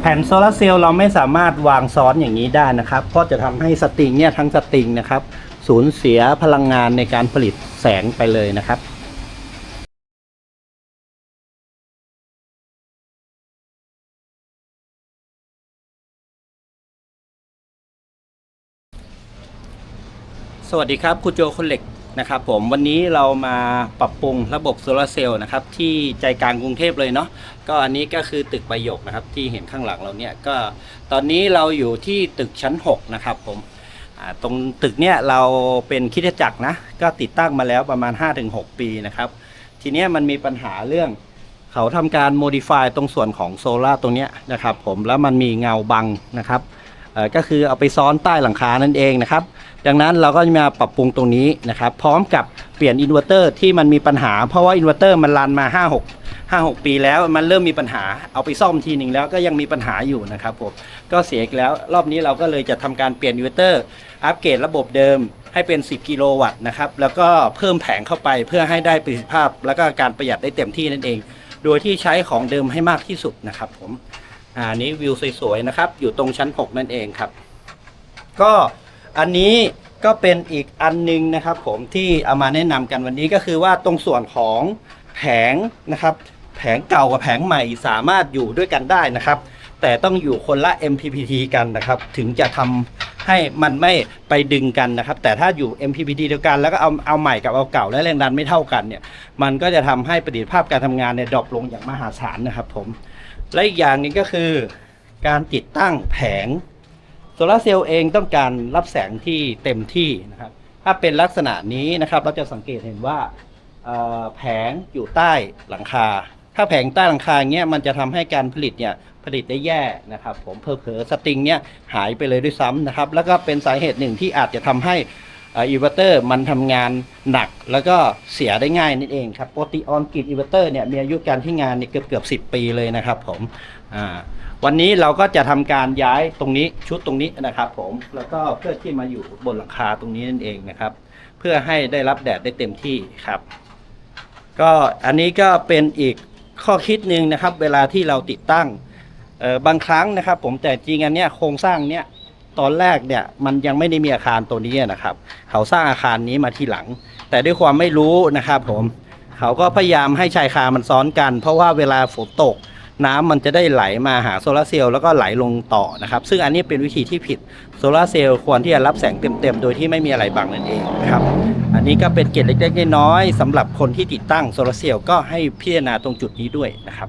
แผ่นโซลาร์เซลล์เราไม่สามารถวางซ้อนอย่างนี้ได้นะครับเพราะจะทำให้สตริงเนี่ยทั้งสตริงนะครับ สูญเสียพลังงานในการผลิตแสงไปเลยนะครับสวัสดีครับครูโจคนเหล็ก นะครับผมวันนี้เรามาปรับปรุงระบบโซลาร์เซลล์นะครับที่ใจกลางกรุงเทพเลยเนาะก็อันนี้ก็คือตึกประโยคนะครับที่เห็นข้างหลังเราเนี่ยก็ตอนนี้เราอยู่ที่ตึกชั้น 6 นะครับผมตรงตึกเนี่ยเราเป็นคิดจักรนะก็ติดตั้งมาแล้วประมาณ 5-6 ปีนะครับ ทีนี้มันมีปัญหาเรื่องเขาทำการ modify ตรงส่วนของโซลาตรงเนี้ยนะครับผมแล้วมันมีเงาบังนะครับ ก็คือเอาไปซ้อนใต้หลังคานั่นเองนะครับ ดังนั้นเราก็จะมาปรับปรุงตรงนี้นะครับ พร้อมกับเปลี่ยนอินเวอร์เตอร์ที่มันมีปัญหา เพราะว่าอินเวอร์เตอร์มันรันมา 5 6 5 6 ปีแล้วมันเริ่มมีปัญหาเอาไปซ่อมทีหนึ่งแล้วก็ยังมีปัญหาอยู่นะครับผมก็เสียอีกแล้วรอบนี้เราก็เลยจะทำการเปลี่ยนอินเวอร์เตอร์ อัปเกรดระบบเดิมให้เป็น 10 กิโลวัตต์นะครับ แล้วก็เพิ่มแผงเข้าไปเพื่อให้ได้ประสิทธิภาพ แล้วก็การประหยัดได้เต็มที่นั่นเอง โดยที่ใช้ของเดิมให้มากที่สุดนะครับผม อ่าอันนี้วิวสวยๆนะครับ อยู่ตรงชั้น 6 นั่นเองครับ ก็อันนี้ก็เป็นอีกอันหนึงนะครับผมที่เอามาแนะนำกันวันนี้ก็คือว่าตรงส่วนของแผงนะครับ แผงเก่ากับแผงใหม่สามารถอยู่ด้วยกันได้นะครับ แต่ต้องอยู่คนละ MPPT กันนะครับ ถึงจะทำ ให้มันไม่ไปดึงกันนะครับ แต่ถ้าอยู่ MPPT เดียวกันแล้วก็เอาเอาใหม่กับเอาเก่าและแรงดันไม่เท่ากันเนี่ยมันก็จะทำให้ประสิทธิภาพการทำงานเนี่ยดรอปลงอย่างมหาศาลนะครับผมและอีกอย่างนึงก็คือการติดตั้งแผงโซลาเซลล์เองต้องการรับแสงที่เต็มที่นะครับ ถ้าเป็นลักษณะนี้นะครับ เราจะสังเกตเห็นว่าแผงอยู่ใต้หลังคา ถ้าแผงใต้หลังคาเงี้ยมันจะทำให้การผลิตเนี่ยผลิตได้แย่นะครับ ผมเพอเพอสตริงเนี่ยหายไปเลยด้วยซ้ำนะครับ แล้วก็เป็นสาเหตุหนึ่งที่อาจจะทำให้อิเวอร์เตอร์มันทำงานหนักแล้วก็เสียได้ง่ายนั่นเองครับโปกติออนกิดอิเวอร์เตอร์เนี่ยมีอายุการที่งานเนี่ยเกือบเกือบสิปีเลยนะครับผมวันนี้เราก็จะทำการย้ายตรงนี้ชุดตรงนี้นะครับผมแล้วก็เพื่อที่มาอยู่บนหลังคาตรงนี้นั่นเองนะครับ เพื่อให้ได้รับแดดได้เต็มที่ครับ ก็อันนี้ก็เป็นอีก ข้อคิดหนึ่งนะครับ เวลาที่เราติดตั้งบางครั้งนะครับ ผมแต่จริงอันเนี้ยโครงสร้างเนี้ยตอนแรกเนี่ยมันยังไม่ได้มีอาคารตัวนี้นะครับ เขาสร้างอาคารนี้มาทีหลัง แต่ด้วยความไม่รู้นะครับ ผมเขาก็พยายามให้ชายคามันซ้อนกัน เพราะว่าเวลาฝนตก น้ำมันจะได้ไหลมาหาโซลาร์เซลล์แล้วก็ไหลลงต่อนะครับ ซึ่งอันนี้เป็นวิธีที่ผิดโซลาร์เซลล์ควรที่จะรับแสงเต็มๆ โดยที่ไม่มีอะไรบังนั่นเองนะครับ อันนี้ก็เป็นเกล็ดเล็กๆน้อยๆสำหรับคนที่ติดตั้งโซลาร์เซลล์ก็ให้พิจารณาตรงจุดนี้ด้วยนะครับ